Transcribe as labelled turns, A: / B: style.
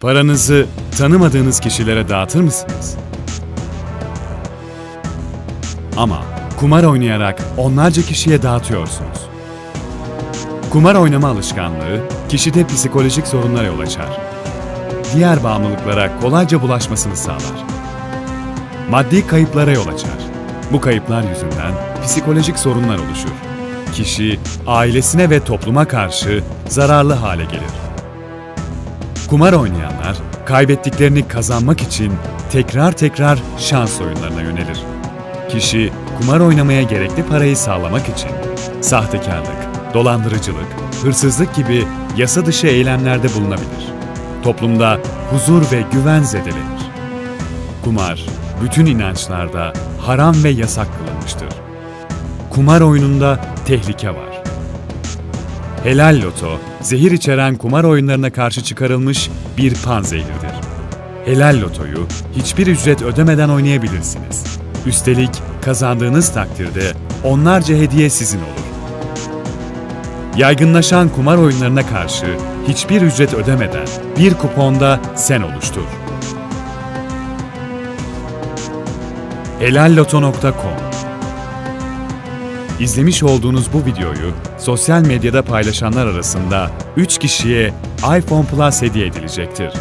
A: Paranızı tanımadığınız kişilere dağıtır mısınız? Ama kumar oynayarak onlarca kişiye dağıtıyorsunuz. Kumar oynama alışkanlığı kişide psikolojik sorunlara yol açar. Diğer bağımlılıklara kolayca bulaşmasını sağlar. Maddi kayıplara yol açar. Bu kayıplar yüzünden psikolojik sorunlar oluşur. Kişi ailesine ve topluma karşı zararlı hale gelir. Kumar oynayanlar kaybettiklerini kazanmak için tekrar tekrar şans oyunlarına yönelir. Kişi kumar oynamaya gerekli parayı sağlamak için sahtekarlık, dolandırıcılık, hırsızlık gibi yasa dışı eylemlerde bulunabilir. Toplumda huzur ve güven zedelenir. Kumar, bütün inançlarda haram ve yasak kılınmıştır. Kumar oyununda tehlike var. Helal Loto, zehir içeren kumar oyunlarına karşı çıkarılmış bir panzehirdir. Helal Loto'yu hiçbir ücret ödemeden oynayabilirsiniz. Üstelik kazandığınız takdirde onlarca hediye sizin olur. Yaygınlaşan kumar oyunlarına karşı hiçbir ücret ödemeden bir kuponda sen oluştur. helalloto.com İzlemiş olduğunuz bu videoyu sosyal medyada paylaşanlar arasında 3 kişiye iPhone Plus hediye edilecektir.